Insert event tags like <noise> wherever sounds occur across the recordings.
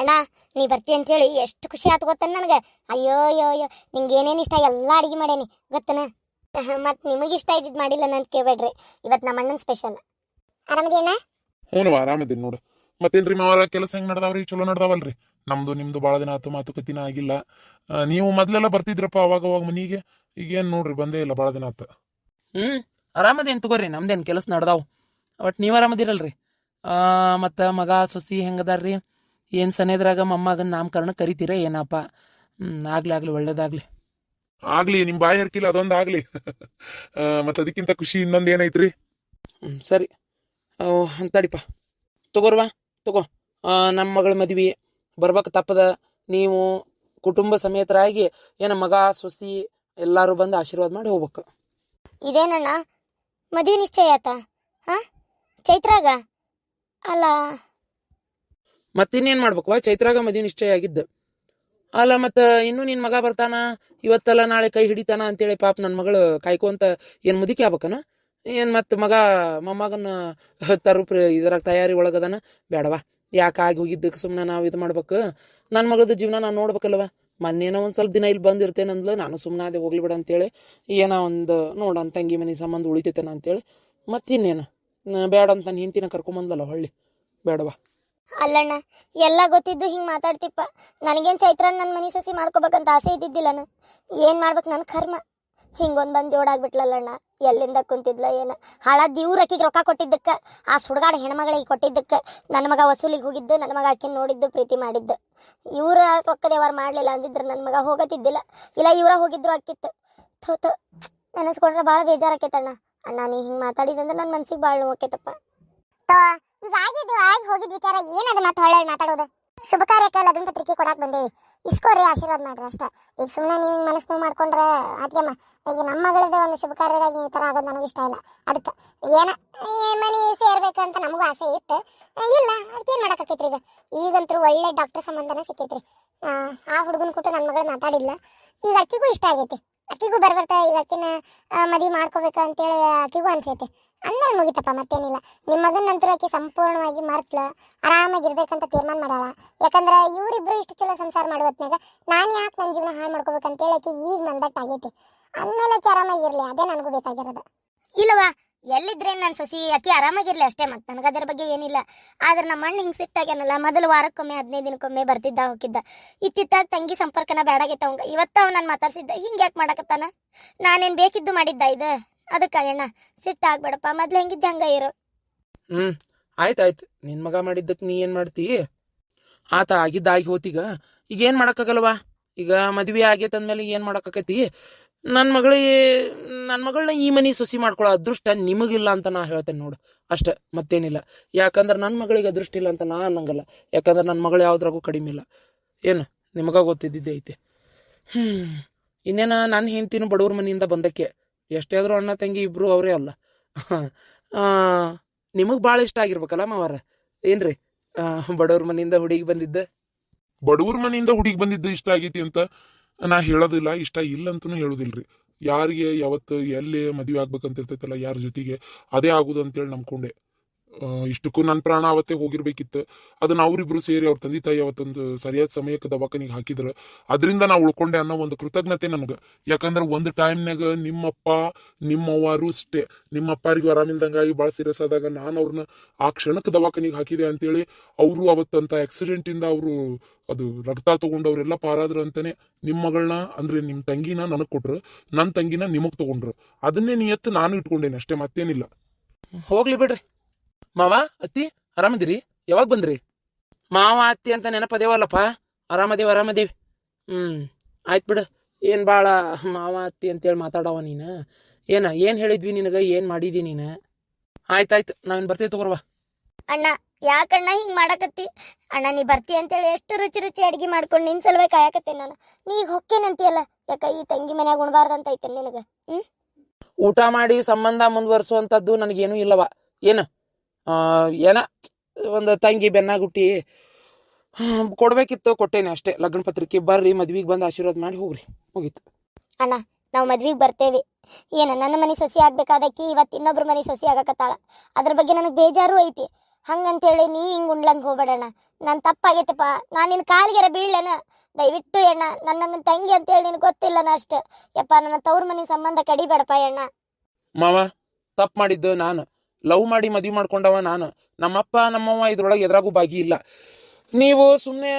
ಅಣ್ಣ ನೀ ಬರ್ತಿ ಅಂತೇಳಿ ಎಷ್ಟು ಖುಷಿ ಆತು ಗೊತ್ತನ ನನಗೆ? ಅಯ್ಯೋ ಅಯ್ಯೋ ಅಯ್ಯೋ ನಿಂಗೆ ಏನೇನು ಇಷ್ಟ? ಎಲ್ಲ ಅಡಿಗೆ ಮಾಡೇನಿ ಗೊತ್ತನ? ಮತ್ತು ನಿಮಗೆ ಇಷ್ಟ ಇದ್ದಿದ್ದು ಮಾಡಿಲ್ಲ ನಾನು ಕೇಳ್ಬೇಡ್ರಿ. ಇವತ್ತು ನಮ್ಮ ಅಣ್ಣನ ಸ್ಪೆಷಲ್ ಆರಾಮದೇನ ಹ್ಞೂ ಆರಾಮದೀನಿ ನೋಡು. ಮತ್ತೇನ್ರಿ ಮಾವರ ಕೆಲಸ ಹೆಂಗ್ ನಡ್ದಾವ್ರಿ? ಚಲೋ ನಡ್ದಾವಲ್ರಿ? ನಮ್ದು ನಿಮ್ದು ಭಾಳ ದಿನ ಆತು ಮಾತುಕತಿನ ಆಗಿಲ್ಲ. ನೀವು ಮೊದ್ಲೆಲ್ಲ ಬರ್ತಿದ್ರಪ್ಪ ಅವಾಗ ಅವಾಗ ಮನಿಗೆ? ಈಗೇನು ನೋಡ್ರಿ ಬಂದೇ ಇಲ್ಲ ಭಾಳ ದಿನ ಆತ. ಹ್ಞೂ ಆರಾಮದೇನು ತಗೋರಿ ನಮ್ದೇನು ಕೆಲಸ ನಡ್ದಾವು. ಒಟ್ಟು ನೀವು ಆರಾಮದಿರಲ್ರಿ? ಮತ್ತು ಮಗ ಸೊಸಿ ಹೆಂಗದಾರ್ರಿ? ಏನು ಸನೇದ್ರಾಗ ಮೊಮ್ಮಗನ ನಾಮಕರಣ ಕರಿತೀರ ಏನಪ್ಪ? ಆಗ್ಲಿ ಆಗ್ಲಿ ಒಳ್ಳೇದಾಗ್ಲಿ. ಆಗ್ಲಿ ನಿಮ್ ಬಾಯಿ ಹರ್ಕಿಲ್ಲ ಅದೊಂದ್ ಆಗ್ಲಿ. ಮತ್ತೆ ಅದಕ್ಕಿಂತ ಖುಷಿ ಇನ್ನೊಂದ್ ಏನೈತ್ರಿ? ಹ್ಞೂ ಸರಿ. ತಡಿಪ ತಗೋರ್ವಾ ತಗೋ. ಆ, ನಮ್ಮ ಮಗಳ ಮದ್ವೆ. ಬರ್ಬೇಕು ತಪ್ಪದ. ನೀವು ಕುಟುಂಬ ಸಮೇತರಾಗಿ ಏನ ಮಗ ಸೊಸಿ ಎಲ್ಲರೂ ಬಂದು ಆಶೀರ್ವಾದ ಮಾಡಿ ಹೋಗ್ಬೇಕು. ಇದೇನಣ್ಣ? ಮದುವೆ ನಿಶ್ಚಯ ಆತ ಹಾ? ಚೈತ್ರಾಗ? ಅಲ್ಲ ಮತ್ತಿನ್ನೇನು ಮಾಡ್ಬೇಕು? ಚೈತ್ರಾಗ ಮದುವೆ ನಿಶ್ಚಯ ಆಗಿದ್ದ. ಅಲ್ಲ, ಮತ್ತು ಇನ್ನೂ ನಿನ್ನ ಮಗ ಬರ್ತಾನ? ಇವತ್ತಲ್ಲ ನಾಳೆ ಕೈ ಹಿಡಿತಾನ ಅಂತೇಳಿ ಪಾಪ ನನ್ನ ಮಗಳು ಕಾಯ್ಕೊಂತ ಏನು ಮುದುಕಿ ಆಗ್ಬೇಕನ? ಏನು ಮತ್ತು ಮಗ ಮೊಮ್ಮಗನ ತರು ಇದ್ರಾಗ ತಯಾರಿ ಒಳಗದಾನ? ಬೇಡವಾ ಯಾಕೆ ಆಗಿ ಹೋಗಿದ್ದಕ್ಕೆ ಸುಮ್ಮನೆ ನಾವು ಇದು ಮಾಡ್ಬೇಕು? ನನ್ನ ಮಗಳದ್ದು ಜೀವನ ನಾನು ನೋಡ್ಬೇಕಲ್ವ ಮೊನ್ನೇನೋ ಒಂದು ಸ್ವಲ್ಪ ದಿನ ಇಲ್ಲಿ ಬಂದಿರ್ತೇನೆ ಅಂದ್ಲು ನಾನು ಸುಮ್ಮನೆ ಅದೇ ಹೋಗ್ಲಿ ಬಿಡ ಅಂತೇಳಿ, ಏನೋ ಒಂದು ನೋಡೋಣ ತಂಗಿ ಮನೆ ಸಂಬಂಧ ಉಳಿತೈತೇನ ಅಂತೇಳಿ ಮತ್ತಿನ್ನೇನು ಬೇಡ ಅಂತ ನಾನು ಹಿಂತಿನ ಕರ್ಕೊಂಬಂದಲ್ಲ ಹೊಳ್ಳಿ ಬೇಡವಾ ಅಲ್ಲಣ್ಣ, ಎಲ್ಲ ಗೊತ್ತಿದ್ದು ಹಿಂಗೆ ಮಾತಾಡ್ತಿಪ್ಪ. ನನಗೇನು ಚೈತ್ರ ನನ್ನ ಮನೆ ಸಸಿ ಮಾಡ್ಕೋಬೇಕಂತ ಆಸೆ ಇದ್ದಿದ್ದಿಲ್ಲನ ಏನು ಮಾಡ್ಬೇಕು ನನ್ನ ಕರ್ಮ? ಹಿಂಗೊಂದು ಬಂದು ಜೋಡಾಗ್ಬಿಟ್ಲಲ್ಲಣ್ಣ ಎಲ್ಲಿಂದ ಕುಂತಿದ್ಲ ಏನ? ಹಳ ಇವ್ರು ಅಕ್ಕಿಗೆ ರೊಕ್ಕ ಕೊಟ್ಟಿದ್ದಕ್ಕೆ, ಆ ಸುಡ್ಗಾಡ ಹೆಣ್ಮಗಳಿಗೆ ಕೊಟ್ಟಿದ್ದಕ್ಕೆ ನನ್ನ ಮಗ ವಸೂಲಿಗೆ ಹೋಗಿದ್ದು ನನ್ನ ಮಗ ಆಕಿನ ನೋಡಿದ್ದು, ಪ್ರೀತಿ ಮಾಡಿದ್ದು. ಇವರ ರೊಕ್ಕದ ವ್ಯವಹಾರ ಮಾಡಲಿಲ್ಲ ಅಂದಿದ್ರೆ ನನ್ನ ಮಗ ಹೋಗತಿದ್ದಿಲ್ಲ. ಇಲ್ಲ, ಇವರ ಹೋಗಿದ್ರು ಆಕಿತ್ತು ಥೋ ಥೋ ನೆನೆಸ್ಕೊಂಡ್ರೆ ಭಾಳ ಬೇಜಾರಾಕೈತಣ್ಣ. ಅಣ್ಣ, ನೀ ಹಿಂಗೆ ಮಾತಾಡಿದಂದ್ರೆ ನನ್ನ ಮನ್ಸಿಗೆ ಭಾಳ ನೋವಾಕೈತಪ್ಪ ಈಗ ಆಗಿದ್ದು ಆಗಿ ಹೋಗಿದ್ ವಿಚಾರ ಏನದ ಮತ್ತೆ ಹೊಳ್ಳೆ ಮಾತಾಡೋದು? ಶುಭ ಕಾರ್ಯಕ್ಕೆ ಲಗ್ನ ಪತ್ರಿಕೆ ಕೊಡಾಕ್ ಬಂದೇವಿ. ಇಸ್ಕೋರಿ ಆಶೀರ್ವಾದ ಮಾಡ್ರಿ ಅಷ್ಟೇ. ಈಗ ಸುಮ್ಮನೆ ನೀವು ಮನಸ್ಸು ಮಾಡ್ಕೊಂಡ್ರೆ ಅತ್ಯಮ್ಮ ಈಗ ನಮ್ಮ ಮಗಳದ ಒಂದು ಶುಭ ಕಾರ್ಯದಾಗ ಈ ಥರ ಆಗೋದು ನನಗೆ ಇಷ್ಟ ಇಲ್ಲ. ಅದಕ್ಕೆ ಏನ ಮನೆ ಅಂತ ನಮಗೂ ಆಸೆ ಇತ್ತು. ಇಲ್ಲ, ಅದಕ್ಕೆ ಏನು ಮಾಡೋಕೈತ್ರಿ ಈಗ? ಈಗಂತೂ ಒಳ್ಳೆ ಡಾಕ್ಟರ್ ಸಂಬಂಧನ ಸಿಕ್ಕೈತ್ರಿ. ಆ ಹುಡುಗನ ಕೊಟ್ಟು ನನ್ನ ಮಗಳು ಮಾತಾಡಿಲ್ಲ. ಈಗ ಅಕ್ಕಿಗೂ ಇಷ್ಟ ಆಗೈತಿ. ಅಕ್ಕಿಗೂ ಬರ್ಬರ್ತಾ, ಈಗ ಅಕ್ಕಿನ ಮದುವೆ ಮಾಡ್ಕೋಬೇಕು ಅಂತೇಳಿ ಅಕ್ಕಿಗೂ ಅನ್ಸೈತೆ. ಅಂದ್ಮೇಲೆ ಮುಗಿತಪ್ಪ, ಮತ್ತೇನಿಲ್ಲ. ನಿಮ್ಮ ಮಗನ ನಂತರ ಆಕೆ ಸಂಪೂರ್ಣವಾಗಿ ಮರ್ತ್ಲ, ಆರಾಮಾಗಿರ್ಬೇಕಂತ ತೀರ್ಮಾನ ಮಾಡಾಳ. ಯಾಕಂದ್ರೆ ಇವರಿಬ್ರು ಇಷ್ಟು ಚಲೋ ಸಂಸಾರ ಮಾಡೋ ನಾನು ಯಾಕೆ ನನ್ನ ಜೀವನ ಹಾಳು ಮಾಡ್ಕೋಬೇಕಂತೇಳಿ ಆಕೆ ಈಗ ಮಂದಟ್ಟಾಗೈತಿ. ಅಂದ್ಮೇಲೆ ಆರಾಮಾಗಿ ಇರಲಿ ಅದೇ ನನಗೂ ಬೇಕಾಗಿರೋದು. ಇಲ್ಲವಾ ಎಲ್ಲಿದ್ರೆ ನನ್ನ ಸೊಸಿ ಅಕ್ಕಿ ಆರಾಮಾಗಿರ್ಲಿ ಅಷ್ಟೇ ಮತ್ತೆ ನನಗೆ ಅದರ ಬಗ್ಗೆ ಏನಿಲ್ಲ. ಆದ್ರೆ ನಮ್ಮ ಅಣ್ಣ ಹಿಂಗೆ ಸಿಟ್ಟಾಗ್ಯಾನಲ್ಲ ಮೊದಲು ವಾರಕ್ಕೊಮ್ಮೆ, ಹದಿನೈದು ದಿನಕ್ಕೊಮ್ಮೆ ಬರ್ತಿದ್ದ ಹೋಗಿದ್ದ. ಇತ್ತಿತ್ತಾಗ ತಂಗಿ ಸಂಪರ್ಕನ ಬೇಡಾಗೈತೆ ಅವಂಗ. ಇವತ್ತ ಅವ್ ನಾನು ಮಾತಾಡ್ಸಿದ್ದ. ಹಿಂಗೆ ಯಾಕೆ ಮಾಡಕತ್ತಾನ? ನಾನೇನು ಬೇಕಿದ್ದು ಮಾಡಿದ್ದ ಇದು? ಅದಕ್ಕೆ ಅಣ್ಣ ಸಿಟ್ಟಾಗ್ಬೇಡಪ್ಪ ಮೊದ್ಲು ಹೆಂಗಿದ್ದೆ ಹಂಗ ಇರು. ಹ್ಞೂ ಆಯ್ತು ಆಯ್ತು. ನಿನ್ನ ಮಗ ಮಾಡಿದ್ದಕ್ಕೆ ನೀ ಏನು ಮಾಡ್ತಿ? ಆತ ಆಗಿದ್ದಾಗಿ ಹೋತೀಗ ಈಗ. ಏನು ಮಾಡೋಕ್ಕಾಗಲ್ವಾ? ಈಗ ಮದುವೆ ಆಗೈತೆ ಅಂದಮೇಲೆ ಏನು ಮಾಡೋಕ್ಕಾಕೈತಿ ನನ್ನ ಮಗಳಿಗೆ ನನ್ನ ಮಗಳನ್ನ ಈ ಮನೆ ಸೊಸಿ ಮಾಡ್ಕೊಳ್ಳೋ ಅದೃಷ್ಟ ನಿಮಗಿಲ್ಲ ಅಂತ ನಾ ಹೇಳ್ತೇನೆ ನೋಡು. ಅಷ್ಟೇ, ಮತ್ತೇನಿಲ್ಲ. ಯಾಕಂದ್ರೆ ನನ್ನ ಮಗಳಿಗೆ ಅದೃಷ್ಟ ಇಲ್ಲ ಅಂತ ನಾ ಅನ್ನಂಗಲ್ಲ. ಯಾಕಂದ್ರೆ ನನ್ನ ಮಗಳು ಯಾವುದ್ರಾಗೂ ಕಡಿಮೆ ಇಲ್ಲ. ಏನು? ನಿಮಗ ಗೊತ್ತಿದ್ದಿದ್ದೆ ಐತೆ. ಹ್ಞೂ ಇನ್ನೇನ ನನ್ನ ಹೆಂಡ್ತಿನೂ ಬಡವ್ರ ಮನೆಯಿಂದ ಬಂದಕ್ಕೆ ಎಷ್ಟೇ ಆದರೂ ಅಣ್ಣ ತಂಗಿ ಇಬ್ಬರು ಅವರೇ ಅಲ್ಲ. ನಿಮಗೆ ಭಾಳ ಇಷ್ಟ ಆಗಿರ್ಬೇಕಲ್ಲ ಮಾವಾರ? ಏನ್ರಿ? ಬಡವ್ರ ಮನೆಯಿಂದ ಹುಡುಗಿ ಬಂದಿದ್ದ? ಬಡವ್ರ ಮನೆಯಿಂದ ಹುಡುಗಿ ಬಂದಿದ್ದು ಇಷ್ಟ ಆಗೈತಿ ಅಂತ ನಾ ಹೇಳೋದಿಲ್ಲ, ಇಷ್ಟ ಇಲ್ಲ ಅಂತನೂ ಹೇಳೋದಿಲ್ರಿ. ಯಾರಿಗೆ, ಯಾವತ್ತು, ಎಲ್ಲಿ ಮದುವೆ ಆಗ್ಬೇಕಂತ ಇರ್ತೈತಲ್ಲ ಯಾರ ಜೊತೆಗೆ, ಅದೇ ಆಗುದು ಅಂತೇಳಿ ನಂಬ್ಕೊಂಡೆ. ಇಷ್ಟಕ್ಕೂ ನನ್ನ ಪ್ರಾಣ ಅವತ್ತೇ ಹೋಗಿರ್ಬೇಕಿತ್ತು. ಅದನ್ನ ಅವರಿಬ್ರು ಸೇರಿ ಅವ್ರ ತಂದೆ ತಾಯಿ ಅವತ್ತೊಂದು ಸರಿಯಾದ ಸಮಯಕ್ಕೆ ದವಾಖಾನಿಗೆ ಹಾಕಿದ್ರು. ಅದರಿಂದ ನಾ ಉಳ್ಕೊಂಡೆ ಅನ್ನೋ ಒಂದು ಕೃತಜ್ಞತೆ ನನಗೆ. ಯಾಕಂದ್ರೆ ಒಂದು ಟೈಮ್ನಾಗ ನಿಮ್ಮಪ್ಪ, ನಿಮ್ಮವ್ವಾರು ಅಷ್ಟೇ. ನಿಮ್ಮಪ್ಪರಿಗೂ ಆರಾಮಿಲ್ದಂಗಾಗಿ ಭಾಳ ಸೀರಿಯಸ್ ಆದಾಗ ನಾನು ಅವ್ರನ್ನ ಆ ಕ್ಷಣಕ್ಕೆ ದವಾಖಾನಿಗೆ ಹಾಕಿದೆ ಅಂತೇಳಿ ಅವರು ಅವತ್ತಂತ ಆಕ್ಸಿಡೆಂಟ್ ಇಂದ ಅವರು ಅದು ರಕ್ತ ತಗೊಂಡು ಪಾರಾದ್ರು ಅಂತಾನೆ ನಿಮ್ಮ ಮಗಳನ್ನ ಅಂದ್ರೆ ನಿಮ್ಮ ತಂಗಿನ ನನಗೆ ಕೊಟ್ರು. ನನ್ನ ತಂಗಿನ ನಿಮಗೆ ತಗೊಂಡ್ರು. ಅದನ್ನೇ ನಿಯತ್ತು ನಾನು ಇಟ್ಕೊಂಡೇನೆ ಅಷ್ಟೇ, ಮತ್ತೇನಿಲ್ಲ. ಹೋಗ್ಲಿ ಬಿಡ್ರಿ. ಮಾವ ಅತ್ತಿ ಆರಾಮದಿರಿ? ಯಾವಾಗ ಬಂದ್ರಿ? ಮಾವ ಅತ್ತಿ ಅಂತ ನೆನಪದೇವಲ್ಲಪ್ಪ. ಆರಾಮದೇವ್ ಆರಾಮದೇವಿ. ಹ್ಞೂ ಆಯ್ತು ಬಿಡು. ಏನು ಭಾಳ ಮಾವ ಅತ್ತಿ ಅಂತೇಳಿ ಮಾತಾಡವ ನೀನು. ಏನ ಏನು ಹೇಳಿದ್ವಿ ನಿನಗೆ? ಏನು ಮಾಡಿದಿ ನೀನು? ಆಯ್ತಾಯ್ತು ನಾವೇನು ಬರ್ತೀವಿ ತಗೋರ್ವ ಅಣ್ಣ ಯಾಕಣ್ಣ ಹಿಂಗೆ ಮಾಡಕತ್ತಿ? ಅಣ್ಣ ನೀ ಬರ್ತಿ ಅಂತೇಳಿ ಎಷ್ಟು ರುಚಿ ರುಚಿ ಅಡಿಗೆ ಮಾಡ್ಕೊಂಡು ನಿನ್ ಸಲುವೆ ಕಾಯಕತ್ತೆ ನಾನು. ನೀ ಈಗ ಹೊಕ್ಕೇನಂತೀಯಲ್ಲ ಯಾಕ ಈ ತಂಗಿ ಮನ್ಯಾಗ ಉಣ್ಬಾರ್ದಂತ ಐತೆ ನಿನಗೆ? ಹ್ಮ್? ಊಟ ಮಾಡಿ ಸಂಬಂಧ ಮುಂದುವರ್ಸುವಂಥದ್ದು ನನಗೇನು ಇಲ್ಲವ. ಏನು? ಏನ ಒಂದು ತಂಗಿ ಬೆನ್ನಾಗುಟ್ಟಿ ಕೊಡಬೇಕಿತ್ತು ಕೊಟ್ಟೇನೆ ಅಷ್ಟೇ. ಲಗ್ನ ಪತ್ರಿಕೆ ಬರ್ರಿ ಮದ್ವಿಗೆ ಬಂದು ಆಶೀರ್ವಾದ ಮಾಡಿ ಹೋಗ್ರಿ. ಮುಗೀತು. ಅಣ್ಣ ನಾವು ಮದ್ವಿಗೆ ಬರ್ತೇವೆ. ಏನ ನನ್ನ ಮನೆ ಸೊಸಿ ಆಗ್ಬೇಕಾದಕ್ಕಿ ಇವತ್ತು ಇನ್ನೊಬ್ರ ಮನೆ ಸೊಸಿ ಆಗಕತ್ತಾಳ. ಅದ್ರ ಬಗ್ಗೆ ನನಗೆ ಬೇಜಾರು ಐತಿ. ಹಂಗಂತೇಳಿ ನೀ ಹಿಂಗ್ ಹೋಗಬೇಡ ಹೋಗ್ಬೇಡಣ್ಣ. ನನ್ನ ತಪ್ಪಾಗೈತಪ್ಪ. ನಾನು ನಿನ್ನ ಕಾಲಿಗೆರ ಬೀಳ್ಲೇನ? ದಯವಿಟ್ಟು ಅಣ್ಣ ನನ್ನ ನನ್ನ ತಂಗಿ ಅಂತೇಳಿ ನಿನಗೆ ಗೊತ್ತಿಲ್ಲನ ಅಷ್ಟ. ಯಪ್ಪ ನನ್ನ ತವ್ರ ಮನೆ ಸಂಬಂಧ ಕಡಿಬೇಡಪ್ಪ ಅಣ್ಣ. ಮಾವ ತಪ್ಪು ಮಾಡಿದ್ದು ನಾನು. ಲವ್ ಮಾಡಿ ಮದ್ವಿ ಮಾಡ್ಕೊಂಡವ ನಾನು. ನಮ್ಮಪ್ಪ, ನಮ್ಮವ್ವ ಇದ್ರೊಳಗೆ ಎದ್ರಾಗೂ ಭಾಗಿ ಇಲ್ಲ. ನೀವು ಸುಮ್ಮನೆ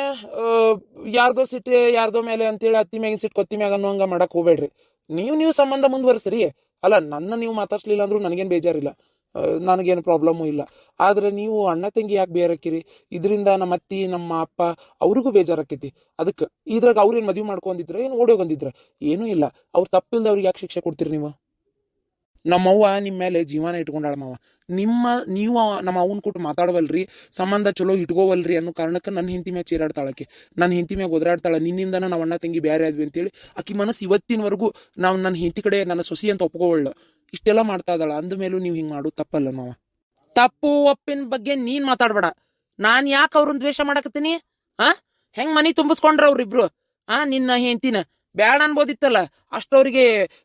ಯಾರ್ದೋ ಸಿಟ್ಟು, ಯಾರ್ದೋ ಮೇಲೆ ಅಂತೇಳಿ ಅತ್ತಿ ಮ್ಯಾಗಿನ ಸಿಟ್ಟು ಕೊತ್ತಿ ಮ್ಯಾಗ ಅನ್ನೋಂಗ ಮಾಡಕ್ ಹೋಗ್ಬೇಡ್ರಿ. ನೀವು ನೀವು ಸಂಬಂಧ ಮುಂದುವರಿಸ್ರಿ. ಅಲ್ಲ, ನನ್ನ ನೀವು ಮಾತಾಡ್ಸ್ಲಿಲ್ಲ ಅಂದ್ರೂ ನನಗೇನು ಬೇಜಾರಿಲ್ಲ. ನನಗೇನು ಪ್ರಾಬ್ಲಮ್ಮು ಇಲ್ಲ. ಆದ್ರೆ ನೀವು ಅಣ್ಣ ತಂಗಿ ಯಾಕೆ ಬೇರಕ್ಕಿರಿ ಇದರಿಂದ ನಮ್ಮ ಅತ್ತಿ, ನಮ್ಮ ಅಪ್ಪ ಅವ್ರಿಗೂ ಬೇಜಾರಾಕೈತಿ. ಅದಕ್ಕೆ ಇದ್ರಾಗ ಅವ್ರೇನು ಮದುವೆ ಮಾಡ್ಕೊಂಡಿದ್ರೆ ಏನು ಓಡಿ ಬಂದಿದ್ರ ಏನೂ ಇಲ್ಲ. ಅವ್ರು ತಪ್ಪಿಲ್ದ ಅವ್ರಿಗೆ ಯಾಕೆ ಶಿಕ್ಷೆ ಕೊಡ್ತೀರಿ ನೀವು? ನಮ್ಮವ್ವ ನಿಮ್ಮ ಮೇಲೆ ಜೀವನ ಇಟ್ಕೊಂಡಾಳ ಮಾವ. ನಿಮ್ಮ, ನೀವು ನಮ್ಮ ಅವನ ಕೊಟ್ಟು ಮಾತಾಡವಲ್ರಿ, ಸಂಬಂಧ ಚಲೋ ಇಟ್ಕೋವಲ್ರಿ ಅನ್ನೋ ಕಾರಣಕ್ಕೆ ನನ್ನ ಹೆಂಡತಿ ಮ್ಯಾಗ ಚೀರಾಡ್ತಾಳಕ್ಕೆ ನನ್ನ ಹೆಂಡತಿ ಮ್ಯಾಗ ಒದರಾಡ್ತಾಳೆ, ನಿನ್ನಿಂದನ ನಾವು ಅಣ್ಣ ತಂಗಿ ಬೇರೆ ಆದ್ವಿ ಅಂತೇಳಿ ಆಕಿ ಮನಸ್ಸು ಇವತ್ತಿನವರೆಗೂ ನಾವು ನನ್ನ ಹೆಂಡತಿ ಕಡೆ ನನ್ನ ಸೊಸಿ ಅಂತ ಒಪ್ಕೊಳ್ಳ. ಇಷ್ಟೆಲ್ಲ ಮಾಡ್ತಾ ಇದ್ದಾಳ, ಅಂದ ಮೇಲೂ ನೀವು ಹಿಂಗೆ ಮಾಡೋದು ತಪ್ಪಲ್ಲ ಮಾವ. ತಪ್ಪು ಒಪ್ಪಿನ ಬಗ್ಗೆ ನೀನು ಮಾತಾಡಬೇಡ. ನಾನು ಯಾಕೆ ಅವ್ರನ್ನ ದ್ವೇಷ ಮಾಡಕತ್ತೀನಿ? ಆ? ಹೆಂಗ್ ಮನಿ ತುಂಬಿಸ್ಕೊಂಡ್ರ ಅವ್ರಿಬ್ರು? ಆ, ನಿನ್ನ ಹೆಂಡತಿನ? ಬ್ಯಾಡ ಅನ್ಬೋದಿತ್ತಲ್ಲ. ಅಷ್ಟವ್ರಿಗೆ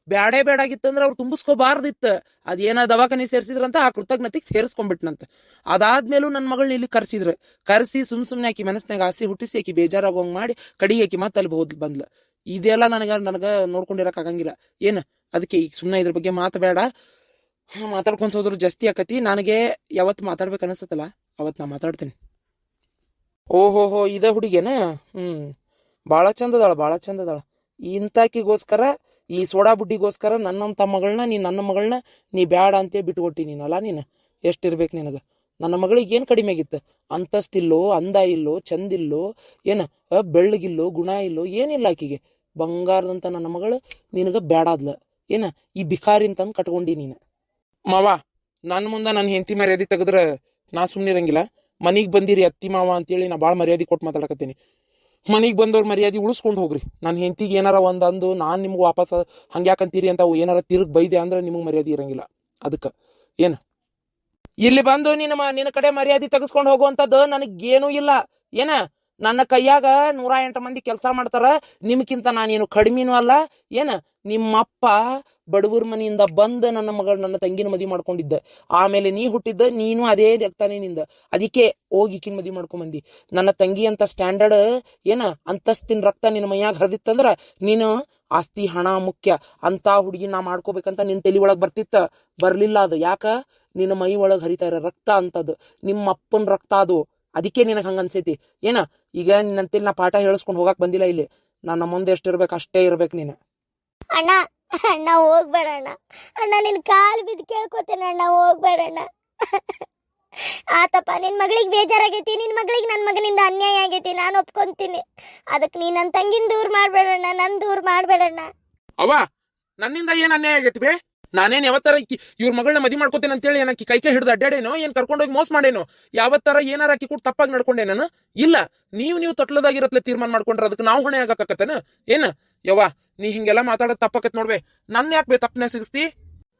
ಬ್ಯಾಡೇ ಬೇಡಾಗಿತ್ತಂದ್ರ ಅವ್ರು ತುಂಬಿಸ್ಕೋಬಾರ್ದಿತ್ತ. ಅದೇನ ದವಾಖಾನೆ ಸೇರ್ಸಿದ್ರಂತ ಆ ಕೃತಜ್ಞತೆಗೆ ಸೇರಿಸ್ಕೊಂಡ್ಬಿಟ್ನಂತ. ಅದಾದ್ಮೇಲೂ ನನ್ನ ಮಗಳನ್ನ ಇಲ್ಲಿ ಕರ್ಸಿದ್ರು. ಕರ್ಸಿ ಸುಮ್ ಸುಮ್ಮನೆ ಆಕಿ ಮನಸ್ಸಿನಾಗ ಆಸೆ ಹುಟ್ಟಿಸಿ ಆಕಿ ಬೇಜಾರಾಗೋಂಗ್ ಮಾಡಿ ಕಡಿಗೆ ಆಕಿ ಮತ್ತೆ ಅಲ್ಲಿ ಹೋದ್ ಬಂದ್ಲ. ಇದೆಲ್ಲ ನನಗ ನನಗ ನೋಡ್ಕೊಂಡಿರಕ್ ಆಗಂಗಿಲ್ಲ ಏನ? ಅದಕ್ಕೆ ಈಗ ಸುಮ್ಮನೆ ಇದ್ರ ಬಗ್ಗೆ ಮಾತಬೇಡ ಮಾತಾಡ್ಕೊಂತ ಹೋದ್ರು ಜಾಸ್ತಿ ಆಕತಿ. ನನಗೆ ಯಾವತ್ತು ಮಾತಾಡ್ಬೇಕು ಅನಿಸ್ತಲ್ಲ ಅವತ್ತು ನಾ ಮಾತಾಡ್ತೀನಿ. ಓಹೋಹೋ, ಇದ ಹುಡುಗೇನ ಹ್ಞೂ ಭಾಳ ಚಂದದಾಳ ಭಾಳ ಇಂತಾಕಿಗೋಸ್ಕರ, ಈ ಸೋಡಾ ಬುಡ್ಡಿಗೋಸ್ಕರ ನನ್ನ ತಮ್ಮಗಳನ್ನ ನೀ ನನ್ನ ಮಗಳನ್ನ, ನೀ ಬ್ಯಾಡ ಅಂತೇ ಬಿಟ್ಕೊಟ್ಟಿ ನೀನಲ್ಲ ನೀನು. ಎಷ್ಟಿರ್ಬೇಕು ನಿನಗೆ? ನನ್ನ ಮಗಳಿಗೆ ಏನು ಕಡಿಮೆ ಆಗಿತ್ತು? ಅಂತಸ್ತಿಲ್ಲೋ, ಅಂದ ಇಲ್ಲೋ, ಚಂದಿಲ್ಲೋ, ಏನ ಬೆಳ್ಳಗಿಲ್ಲೋ, ಗುಣ ಇಲ್ಲೋ, ಏನಿಲ್ಲ ಆಕಿಗೆ. ಬಂಗಾರದಂತ ನನ್ನ ಮಗಳು ನಿನಗೆ ಬ್ಯಾಡಾದ್ಲ ಏನ, ಈ ಬಿಕಾರಿ ಅಂತಂದು ಕಟ್ಕೊಂಡಿ ನೀನು. ಮಾವ ನನ್ನ ಮುಂದೆ ನನ್ನ ಹೆಂಡತಿ ಮರ್ಯಾದೆ ತೆಗೆದ್ರೆ ನಾ ಸುಮ್ಮನಿರಂಗಿಲ್ಲ ಮನೆಗೆ ಬಂದಿರಿ ಅತ್ತಿ ಮಾವ ಅಂತೇಳಿ ನಾ ಭಾಳ ಮರ್ಯಾದೆ ಕೊಟ್ಟು ಮಾತಾಡಕತ್ತೀನಿ. ಮನಿಗೆ ಬಂದವ್ರ ಮರ್ಯಾದೆ ಉಳಿಸ್ಕೊಂಡು ಹೋಗ್ರಿ. ನನ್ನ ಹೆಂಡತಿಗೆ ಏನಾರ ಒಂದು ನಾನು ನಿಮ್ಗೆ ವಾಪಸ್ ಹಂಗ್ಯಾಕಂತೀರಿ ಅಂತ ಅವು ಏನಾರ ತಿರುಗಿ ಬೈದೆ ಅಂದ್ರೆ ನಿಮಗೆ ಮರ್ಯಾದೆ ಇರಂಗಿಲ್ಲ. ಅದಕ್ಕೆ. ಏನು? ಇಲ್ಲಿ ಬಂದು ನಿನ್ನ ನಿನ್ನ ಕಡೆ ಮರ್ಯಾದೆ ತೆಗೆಸ್ಕೊಂಡು ಹೋಗುವಂಥದ್ದು ನನಗೇನೂ ಇಲ್ಲ. ಏನ? ನನ್ನ ಕೈಯಾಗ ನೂರ ಎಂಟು ಮಂದಿ ಕೆಲಸ ಮಾಡ್ತಾರ ನಿಮ್ಗಿಂತ ನಾನೇನು ಕಡಿಮೆನೂ ಅಲ್ಲ. ಏನ? ನಿಮ್ಮಪ್ಪ ಬಡವರ ಮನೆಯಿಂದ ಬಂದು ನನ್ನ ಮಗಳು ನನ್ನ ತಂಗಿನ ಮದುವೆ ಮಾಡ್ಕೊಂಡಿದ್ದ. ಆಮೇಲೆ ನೀ ಹುಟ್ಟಿದ್ದ, ನೀನು ಅದೇ ರಕ್ತಾನೇ ನಿಂದ. ಅದಕ್ಕೆ ಹೋಗಿ ಈಕಿನ ಮದುವೆ ಮಾಡ್ಕೊಂಬಂದಿ. ನನ್ನ ತಂಗಿ ಅಂತ ಸ್ಟ್ಯಾಂಡರ್ಡ್ ಏನ? ಅಂತಸ್ತಿನ ರಕ್ತ ನಿನ್ನ ಮೈಯಾಗ ಹರಿದಿತ್ತಂದ್ರ ನೀನು ಆಸ್ತಿ ಹಣ ಮುಖ್ಯ. ಅಂತ ಹುಡುಗಿ ನಾ ಮಾಡ್ಕೋಬೇಕಂತ ನಿನ್ನ ತಲೆ ಒಳಗೆ ಬರ್ತಿತ್ತ. ಬರಲಿಲ್ಲ ಅದು. ಯಾಕ? ನಿನ್ನ ಮೈ ಒಳಗೆ ಹರಿತಾ ರಕ್ತ ಅಂತದು. ನಿಮ್ಮ ಅಪ್ಪನ ರಕ್ತ ಅದು. ಅದಕ್ಕೆ ನಿನಗೆ ಹಂಗೆ ಅನ್ಸೈತಿ? ಏನ ಈಗ ನಿನ್ನಂತೇಳಿ ನಾ ಪಾಠ ಹೇಳಿಸ್ಕೊಂಡು ಹೋಗಕ್ ಬಂದಿಲ್ಲ ಇಲ್ಲಿ. ನನ್ನ ಮುಂದೆ ಎಷ್ಟಿರ್ಬೇಕು ಅಷ್ಟೇ ಇರ್ಬೇಕು ನೀನು. ಅಣ್ಣ ಅಣ್ಣ ಹೋಗ್ಬೇಡ ಅಣ್ಣ. ಅಣ್ಣ ನಿನ್ ಕಾಲು ಬಿದ್ದು ಕೇಳ್ಕೊತೇನೆ ಅಣ್ಣ ಹೋಗ್ಬೇಡ ಅಣ್ಣ. ಆತಪ್ಪ ನಿನ್ ಮಗಳಿಗೆ ಬೇಜಾರಾಗೈತಿ ನಿನ್ನ ಮಗಳಿಗೆ ನನ್ನ ಮಗನಿಂದ ಅನ್ಯಾಯ ಆಗೈತಿ ನಾನು ಒಪ್ಕೊಂತೀನಿ. ಅದಕ್ಕೆ ನೀ ನನ್ನ ತಂಗಿನ ದೂರ ಮಾಡ್ಬೇಡಣ್ಣ ನನ್ ದೂರ ಮಾಡ್ಬೇಡಣ್ಣ ಅವ ನನ್ನಿಂದ ಏನ್ ಅನ್ಯಾಯ ಆಗೈತಿ ಬೇ? ನಾನೇನ್ ಯಾವತ್ತಾರ ಇವ್ರ ಮಗಳನ್ನ ಮದಿ ಮಾಡ್ಕೋತೇನೆ ಅಂತೇಳಿ ಏನಕ್ಕೆ ಕೈ ಕೈ ಹಿಡಿದು ಅಡ್ಡಾಡೇನೋ? ಏನ್ ಕರ್ಕೊಂಡೋಗಿ ಮೋಸ ಮಾಡೇನೋ? ಯಾವತ್ತರ ಏನಾರ ಹಾಕಿ ಕೊಟ್ಟು ತಪ್ಪಾಗಿ ನಡ್ಕೊಂಡೆ ನಾನು? ಇಲ್ಲ. ನೀವು ನೀವು ತೊಟ್ಲದಾಗಿರತ್ಲೆ ತೀರ್ಮಾನ ಮಾಡ್ಕೊಂಡ್ರೆ ಅದಕ್ಕೆ ನಾವು ಹೊಣೆ ಆಗಕತ್ತೇನ ಏನ? ಯವ್ವ, ನೀ ಹಿಂಗೆಲ್ಲ ಮಾತಾಡೋದ್ ತಪ್ಪಕತ್ ನೋಡ್ವೆ. ನನ್ನ ಯಾಕೆ ಬೇ ತಪ್ಪನೆ ಸಿಗಿಸ್ತಿ?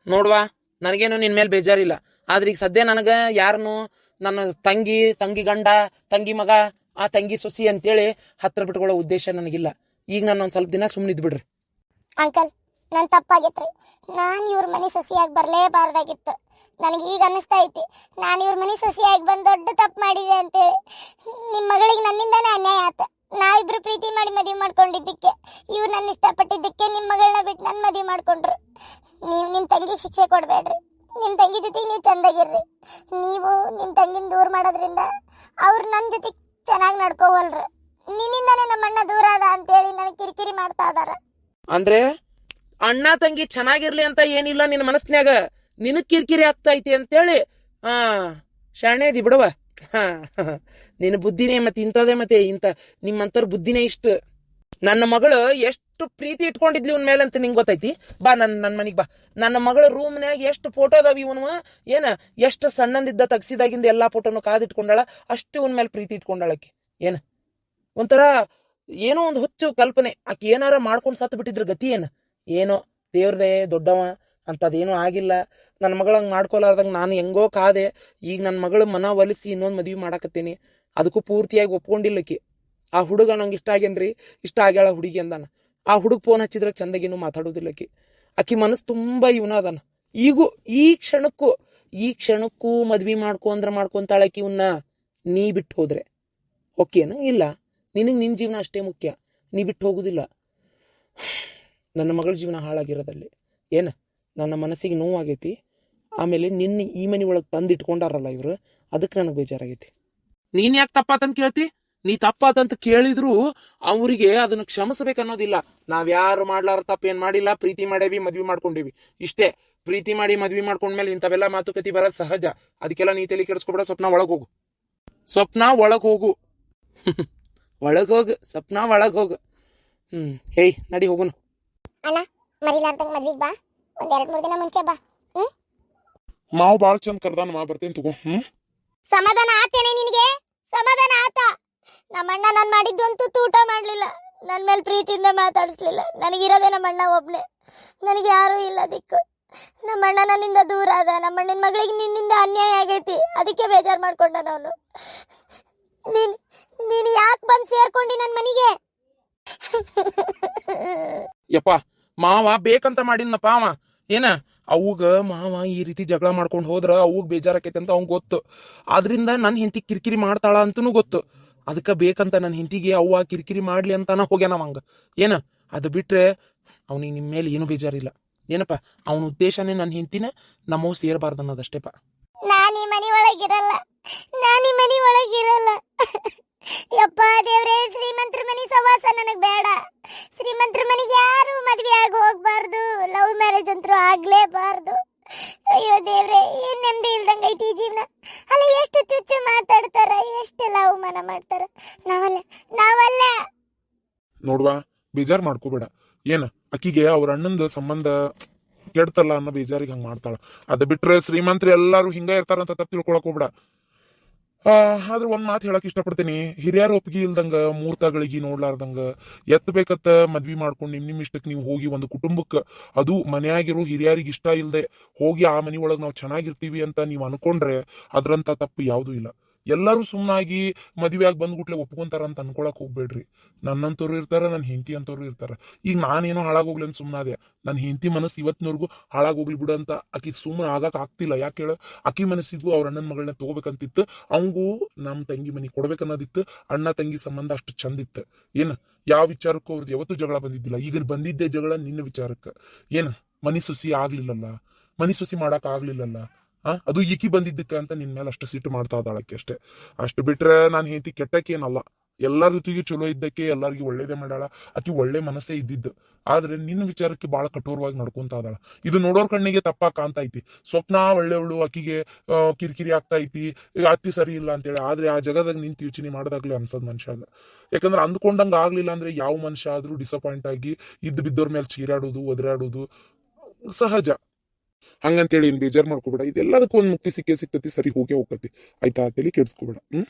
ನೋಡ್ವಾ, ನನಗೇನು ನಿನ್ ಮೇಲೆ ಬೇಜಾರಿಲ್ಲ. ಆದ್ರೆ ಈಗ ಸದ್ಯ ನನಗ ಯಾರನ್ನು ನನ್ನ ತಂಗಿ ತಂಗಿ ಗಂಡ, ತಂಗಿ ಮಗ, ಆ ತಂಗಿ ಸೊಸಿ ಅಂತೇಳಿ ಹತ್ರ ಬಿಟ್ಕೊಳ್ಳೋ ಉದ್ದೇಶ ನನಗಿಲ್ಲ. ಈಗ ನಾನು ಒಂದ್ ಸ್ವಲ್ಪ ದಿನ ಸುಮ್ಮನಿದ್ ಬಿಡ್ರಿ ಅಂಕಲ್ ನನ್ ರೀ. ನಾನು ಇವ್ರ ಮನೆ ಸಸಿಯಾಗಿ ಬರಲೇಬಾರ್ದಾಗಿತ್ತು. ನನಗೆ ಈಗ ಅನ್ನಿಸ್ತಾ ಐತಿ. ನಾನು ಇವ್ರ ಮನೆ ಸಸಿಯಾಗಿ ಬಂದು ದೊಡ್ಡ ತಪ್ಪು ಮಾಡಿದೆ ಅಂತೇಳಿ. ನಿಮ್ಮ ಮಗಳಿಗೆ ನನ್ನಿಂದನೇ ಅನ್ಯಾಯ ಆತ. ನಾವಿಬ್ರು ಪ್ರೀತಿ ಮಾಡಿ ಮದುವೆ ಮಾಡ್ಕೊಂಡಿದ್ದಕ್ಕೆ, ಇವ್ರು ನನ್ನ ಇಷ್ಟಪಟ್ಟಿದ್ದಕ್ಕೆ ನಿಮ್ಮ ಮಗಳನ್ನ ಬಿಟ್ಟು ನನ್ನ ಮದುವೆ ಮಾಡ್ಕೊಂಡ್ರು. ನೀವು ನಿಮ್ಮ ತಂಗಿಗೆ ಶಿಕ್ಷೆ ಕೊಡಬೇಡ್ರಿ. ನಿಮ್ಮ ತಂಗಿ ಜೊತೆಗೆ ನೀವು ಚಂದಾಗಿರ್ರಿ. ನೀವು ನಿಮ್ಮ ತಂಗಿನ ದೂರ ಮಾಡೋದ್ರಿಂದ ಅವ್ರು ನನ್ನ ಜೊತೆ ಚೆನ್ನಾಗಿ ನಡ್ಕೋವಲ್ರು. ನಿನ್ನಿಂದಾನೇ ನಮ್ಮ ಅಣ್ಣ ದೂರ ಅದ ಅಂತೇಳಿ ನನಗೆ ಕಿರಿಕಿರಿ ಮಾಡ್ತಾ ಇದಾರ. ಅಂದ್ರೆ ಅಣ್ಣ, ತಂಗಿ ಚೆನ್ನಾಗಿರ್ಲಿ ಅಂತ ಏನಿಲ್ಲ ನಿನ್ನ ಮನಸ್ನ್ಯಾಗ ನಿನಗ್ ಕಿರಿಕಿರಿ ಆಗ್ತೈತಿ ಅಂತೇಳಿ, ಆ ಶಾಣೆದಿ ಬಿಡವ ನಿನ್ನ ಬುದ್ಧಿನೇ ಮತ್ತೆ ಇಂಥದೇ ಮತ್ತೆ ಇಂಥ ನಿಮ್ಮಂತರ ಬುದ್ಧಿನೇ ಇಷ್ಟು. ನನ್ನ ಮಗಳು ಎಷ್ಟು ಪ್ರೀತಿ ಇಟ್ಕೊಂಡಿದ್ಲಿ ಇವನ್ ಮೇಲೆ ಅಂತ ನಿಂಗೆ ಗೊತ್ತೈತಿ? ಬಾ ನನ್ನ ನನ್ನ ಮನೆಗೆ ಬಾ. ನನ್ನ ಮಗಳ ರೂಮ್ನ್ಯಾಗ ಎಷ್ಟು ಫೋಟೋ ಅದಾವ ಇವನು? ಏನ, ಎಷ್ಟು ಸಣ್ಣಂದಿದ್ದ ತಗ್ಸಿದಾಗಿಂದ ಎಲ್ಲಾ ಫೋಟೋನು ಕಾದಿಟ್ಕೊಂಡಾಳ? ಅಷ್ಟು ಇವನ್ ಮೇಲೆ ಪ್ರೀತಿ ಇಟ್ಕೊಂಡಾಳಕಿ ಏನ? ಒಂಥರ ಏನೋ ಒಂದು ಹುಚ್ಚು ಕಲ್ಪನೆ. ಆಕಿ ಏನಾರ ಮಾಡ್ಕೊಂಡು ಸತ್ತು ಬಿಟ್ಟಿದ್ರ ಗತಿ ಏನು? ಏನೋ ದೇವ್ರದೇ ದೊಡ್ಡವ ಅಂಥದ್ದೇನೂ ಆಗಿಲ್ಲ. ನನ್ನ ಮಗಳಂಗೆ ಮಾಡ್ಕೊಲಾರ್ದಂಗೆ ನಾನು ಹೆಂಗೋ ಕಾದೆ. ಈಗ ನನ್ನ ಮಗಳು ಮನ ಒಲಿಸಿ ಇನ್ನೊಂದು ಮದುವೆ ಮಾಡಕತ್ತೀನಿ. ಅದಕ್ಕೂ ಪೂರ್ತಿಯಾಗಿ ಒಪ್ಕೊಂಡಿಲ್ಲಕ್ಕಿ ಆ ಹುಡುಗ ನಂಗೆ ಇಷ್ಟ ಆಗೇನ್ರಿ ಇಷ್ಟ ಆಗ್ಯಾಳ ಹುಡುಗಿ ಅಂದಾನ. ಆ ಹುಡುಗ ಫೋನ್ ಹಚ್ಚಿದ್ರೆ ಚಂದಗಿನೂ ಮಾತಾಡೋದಿಲ್ಲಕಿ. ಆಕಿ ಮನಸ್ಸು ತುಂಬ ಇವನ ಅದಾನ. ಈಗೂ ಈ ಕ್ಷಣಕ್ಕೂ ಈ ಕ್ಷಣಕ್ಕೂ ಮದ್ವೆ ಮಾಡ್ಕೊ ಅಂದ್ರೆ ಮಾಡ್ಕೊಂತಾಳಕಿ ಇವನ್ನ ನೀ ಬಿಟ್ಟು ಹೋದ್ರೆ. ಓಕೆನ ಇಲ್ಲ. ನಿನಗೆ ನಿನ್ನ ಜೀವನ ಅಷ್ಟೇ ಮುಖ್ಯ. ನೀ ಬಿಟ್ಟು ಹೋಗುದಿಲ್ಲ. ನನ್ನ ಮಗಳ ಜೀವನ ಹಾಳಾಗಿರೋದಲ್ಲಿ. ಏನು? ನನ್ನ ಮನಸ್ಸಿಗೆ ನೋವಾಗೈತಿ. ಆಮೇಲೆ ನಿನ್ನ ಈ ಮನೆ ಒಳಗೆ ತಂದು ಇಟ್ಕೊಂಡಾರಲ್ಲ ಇವರು ಅದಕ್ಕೆ ನನಗೆ ಬೇಜಾರಾಗೈತಿ. ನೀನ್ ಯಾಕೆ ತಪ್ಪಾತಂತ ಕೇಳ್ತಿ? ನೀ ತಪ್ಪಾತಂತ ಕೇಳಿದ್ರು ಅವರಿಗೆ ಅದನ್ನ ಕ್ಷಮಿಸ್ಬೇಕು ಅನ್ನೋದಿಲ್ಲ ನಾವ್ಯಾರು ಮಾಡ್ಲಾರ ತಪ್ಪೇನ್ ಮಾಡಿಲ್ಲ, ಪ್ರೀತಿ ಮಾಡೇವಿ, ಮದ್ವಿ ಮಾಡ್ಕೊಂಡೀವಿ. ಇಷ್ಟೇ. ಪ್ರೀತಿ ಮಾಡಿ, ಮದ್ವಿ ಮಾಡ್ಕೊಂಡ್ಮೇಲೆ ಇಂಥವೆಲ್ಲ ಮಾತುಕತೆ ಬರೋದು ಸಹಜ. ಅದಕ್ಕೆಲ್ಲ ನೀ ತಲೆ ಕೆಡಿಸ್ಕೊಬೇಡ, ಸ್ವಪ್ನ ಒಳಗ್ ಹೋಗು. ಸ್ವಪ್ನ ಒಳಗೆ ಹೋಗು. <laughs> ಒಳಗೆ ಹೋಗು, ಸ್ವಪ್ನ ಒಳಗೆ ಹೋಗು. ಹ್ಮ್, ಹೇಯ್, ನಡಿ ಹೋಗುನು. ಅಣ್ಣ ಮರಿಲಾರ್ದಂಗ ಮದ್ವಿಗ್ ಬಾ. ಒಂದ್ ಎರಡ್ ಮೂರ್ ದಿನ ಮುಂಚೆ ಬಾ. ಹ್ಮ್? ಮಾವು ಭಾಳ ಚಂದ ಕರ್ದಾನ ಮಾ ಬರ್ತೇನ್ ತಗೋ ಹ್ಮ್? ಸಮಾಧಾನ ಆತೇನೆ ನಿನಗೆ? ಸಮಾಧಾನ ಆತ. ನಮ್ಮಣ್ಣ ನಾನು ಮಾಡಿದ್ದು ಅಂತೂ ತೂಟ ಮಾಡ್ಲಿಲ್ಲ. ನನ್ನ ಮೇಲೆ ಪ್ರೀತಿಯಿಂದ ಮಾತಾಡಿಸ್ಲಿಲ್ಲ. ನನಗಿರೋದೇ ನಮ್ಮಣ್ಣ ಒಬ್ಬನೇ ನನಗೆ ಯಾರೂ ಇಲ್ಲ ದಿಕ್ಕು. ನಮ್ಮಣ್ಣ ನನ್ನಿಂದ ದೂರ ಅದ. ನಮ್ಮಣ್ಣನ ಮಗಳಿಗೆ ನಿನ್ನಿಂದ ಅನ್ಯಾಯ ಆಗೈತಿ. ಅದಕ್ಕೆ ಬೇಜಾರು ಮಾಡ್ಕೊಂಡ ಅವನು. ನೀನ್ ನೀನು ಯಾಕೆ ಬಂದು ಸೇರ್ಕೊಂಡಿ ನನ್ನ ಮನೆಗೆ? <laughs> ಯಪ್ಪ, ಮಾವ ಬೇಕಂತ ಮಾಡಿದ್ನಪ್ಪ ಅವ. ಏನ? ಅವಾಗ ಮಾವ ಈ ರೀತಿ ಜಗಳ ಮಾಡ್ಕೊಂಡು ಹೋದ್ರ ಅವಾಗ ಬೇಜಾರಾಕೈತೆ ಅಂತ ಅವ್ನ್ ಗೊತ್ತು. ಆದ್ರಿಂದ ನನ್ನ ಹೆಂಡತಿ ಕಿರಿಕಿರಿ ಮಾಡ್ತಾಳ ಅಂತನೂ ಗೊತ್ತು. ಅದಕ್ಕೆ ಬೇಕಂತ ನನ್ನ ಹೆಂಡತಿಗೆ ಅವ್ವ ಕಿರಿಕಿರಿ ಮಾಡ್ಲಿ ಅಂತಾನ ಹೋಗ್ಯಾನ ಅವಂಗ ಏನ? ಅದು ಬಿಟ್ರೆ ಅವನಿಗೆ ನಿಮ್ಮ ಮೇಲೆ ಏನು ಬೇಜಾರಿಲ್ಲ. ಏನಪ್ಪ? ಅವನ ಉದ್ದೇಶನೇ ನನ್ನ ಹೆಂಡತಿನ ನಮ್ಮವ್ ಸೇರಬಾರ್ದು ಅನ್ನೋದಷ್ಟೇಪ್ಪ ನಾನು ಈ ಒಳಗಿರಲ್ಲ. ನಾನು ಈ ಒಳಗಿರಲ್ಲ. ಯಪ್ಪ ದೇವ್ರೇ, ಶ್ರೀಮಂತ್ರ ಮನಿ ಸವಾಸ ನನಗೆ ಬೇಡ. ಶ್ರೀಮಂತ್ರ ಮನಿಗೆ ಯಾರು ಮದ್ವೆ ಆಗಿ ಹೋಗ್ಬಾರ್ದು. ಲವ್ ಮ್ಯಾರೇಜ್ ಅಂತರೂ ಆಗ್ಲೇಬಾರ್ದು. ಅಯ್ಯೋ ದೇವ್ರೆ, ಏನ್ ನೆಮ್ಮದಿ ಇಲ್ದಂಗ ಐತಿ ಜೀವನ. ಅಲ್ಲ, ಎಷ್ಟು ಚುಚ್ಚು ಮಾತಾಡ್ತಾರ ಎಷ್ಟೆಲ್ಲ ಅವಮಾನ ಮಾಡ್ತಾರ. ನಾವಲ್ಲ ನಾವಲ್ಲ. ನೋಡ್ವಾ, ಬೇಜಾರ್ ಮಾಡ್ಕೋಬೇಡ. ಏನ, ಅಕ್ಕಿಗೆ ಅವ್ರ ಅಣ್ಣಂದು ಸಂಬಂಧ ಕೆಡ್ತಲ್ಲ ಅನ್ನೋ ಬೇಜಾರಿಗೆ ಹಂಗ ಮಾಡ್ತಾಳ. ಅದ ಬಿಟ್ರೆ ಶ್ರೀಮಂತ್ರಿ ಎಲ್ಲಾರು ಹಿಂಗ ಇರ್ತಾರಂತ ತಪ್ಪು ತಿಳ್ಕೊಳಕ್ ಹೋಗ್ಬೇಡ. ಆದ್ರೆ ಒಂದ್ ಮಾತು ಹೇಳಕ್ ಇಷ್ಟಪಡ್ತೇನೆ. ಹಿರಿಯರ ಒಪ್ಪಿಗೆ ಇಲ್ದಂಗ ಮೂರ್ತಗಳಿಗೆ ನೋಡ್ಲಾರ್ದಂಗ ಎತ್ತಬೇಕತ್ತ ಮದ್ವಿ ಮಾಡ್ಕೊಂಡು ನಿಮ್ ನಿಮ್ ಇಷ್ಟಕ್ಕೆ ನೀವು ಹೋಗಿ ಒಂದು ಕುಟುಂಬಕ್ಕೆ ಅದು ಮನೆಯಾಗಿರೋ ಹಿರಿಯರಿಗೆ ಇಷ್ಟ ಇಲ್ಲದೆ ಹೋಗಿ ಆ ಮನೆ ಒಳಗೆ ನಾವು ಚೆನ್ನಾಗಿರ್ತೀವಿ ಅಂತ ನೀವು ಅನ್ಕೊಂಡ್ರೆ ಅದ್ರಂತ ತಪ್ಪು ಯಾವುದೂ ಇಲ್ಲ. ಎಲ್ಲರೂ ಸುಮ್ಮನಾಗಿ ಮದುವೆಯಾಗಿ ಬಂದ್ಗುಟ್ಲೆ ಒಪ್ಕೊಂತಾರ ಅಂತ ಅನ್ಕೊಳಕ್ ಹೋಗ್ಬೇಡ್ರಿ. ನನ್ನಂತವ್ರು ಇರ್ತಾರ ನನ್ನ ಹೆಂಡತಿ ಅಂತವ್ರು ಇರ್ತಾರ. ಈಗ ನಾನೇನೋ ಹಾಳಾಗೋಗ್ಲಿ ಅಂತ ಸುಮ್ಮನಾದೆ ನನ್ನ ಹೆಂಡತಿ ಮನಸ್ಸು ಇವತ್ತಿನವರೆಗೂ ಹಾಳಾಗೋಗ್ಲಿ ಬಿಡು ಅಂತ ಆಕಿ ಸುಮ್ಮನೆ ಆಗಕ್ಕೆ ಆಗ್ತಿಲ್ಲ. ಯಾಕೆ ಹೇಳ? ಆಕಿ ಮನಸ್ಸಿಗೂ ಅವ್ರ ಅಣ್ಣನ ಮಗಳನ್ನ ತಗೋಬೇಕಂತಿತ್ತು. ಅವಂಗೂ ನಮ್ಮ ತಂಗಿ ಮನೆ ಕೊಡ್ಬೇಕನ್ನೋದಿತ್ತು. ಅಣ್ಣ ತಂಗಿ ಸಂಬಂಧ ಅಷ್ಟು ಚಂದಿತ್ತು. ಏನು? ಯಾವ ವಿಚಾರಕ್ಕೂ ಅವ್ರದ್ದು ಯಾವತ್ತೂ ಜಗಳ ಬಂದಿದ್ದಿಲ್ಲ. ಈಗ ಬಂದಿದ್ದೇ ಜಗಳ ನಿನ್ನ ವಿಚಾರಕ್ಕೆ. ಏನು? ಮನಿ ಸುಸಿ ಆಗ್ಲಿಲ್ಲಲ್ಲ. ಮನಿ ಸುಸಿ ಮಾಡಕ್ ಆಗ್ಲಿಲ್ಲಲ್ಲ. ಅದು ಈಕಿ ಬಂದಿದ್ದಕ್ಕೆ ಅಂತ ನಿನ್ ಮೇಲೆ ಅಷ್ಟು ಸಿಟ್ಟು ಮಾಡ್ತಾ ಇದ್ದಾಳಕ್ಕೆ ಅಷ್ಟೇ. ಅಷ್ಟು ಬಿಟ್ರೆ ನಾನು ಹೆಂಡತಿ ಕೆಟ್ಟಕ್ಕೇನಲ್ಲ ಎಲ್ಲರ ಜೊತೆಗೂ ಚಲೋ ಇದ್ದಕ್ಕೆ ಎಲ್ಲರಿಗೂ ಒಳ್ಳೇದೇ ಮಾಡಾಳ ಆಕಿ ಒಳ್ಳೆ ಮನಸ್ಸೇ ಇದ್ದಿದ್ದು. ಆದ್ರೆ ನಿನ್ನ ವಿಚಾರಕ್ಕೆ ಬಹಳ ಕಠೋರವಾಗಿ ನಡ್ಕೊಂತ ಇದಾಳ ಇದು ನೋಡೋರ್ ಕಣ್ಣಿಗೆ ತಪ್ಪ ಕಾಣ್ತಾ ಐತಿ ಸ್ವಪ್ನ ಒಳ್ಳೆವಳು ಆಕಿಗೆ ಕಿರಿಕಿರಿ ಆಗ್ತಾ ಐತಿ ಅತಿ ಸರಿ ಇಲ್ಲ ಅಂತೇಳಿ. ಆದ್ರೆ ಆ ಜಗದಾಗ ನಿಂತು ಯೋಚನೆ ಮಾಡೋದಾಗ್ಲಿ ಅನ್ಸದ್ ಮನುಷ್ಯಾಗ ಯಾಕಂದ್ರೆ ಅಂದ್ಕೊಂಡಂಗ ಆಗ್ಲಿಲ್ಲ ಅಂದ್ರೆ ಯಾವ ಮನುಷ್ಯ ಆದ್ರೂ ಡಿಸಪಾಯಿಂಟ್ ಆಗಿ ಇದ್ದು ಬಿದ್ದೋರ್ ಮೇಲೆ ಚೀರಾಡೋದು, ಒದರಾಡೋದು. ಸಹಜ. ಹಂಗಂತೇಳಿ ಏನು ಬೇಜಾರು ಮಾಡ್ಕೋಬೇಡ. ಇದೆಲ್ಲದಕ್ಕೂ ಒಂದು ಮುಕ್ತಿ ಸಿಕ್ಕೇ ಸಿಕ್ತತಿ ಸರಿ ಹೋಗೇ ಹೋಗ್ತತಿ. ಆಯ್ತಾ ತಲೆ ಕೆಡಿಸ್ಕೋಬೇಡ ಹ್ಮ್?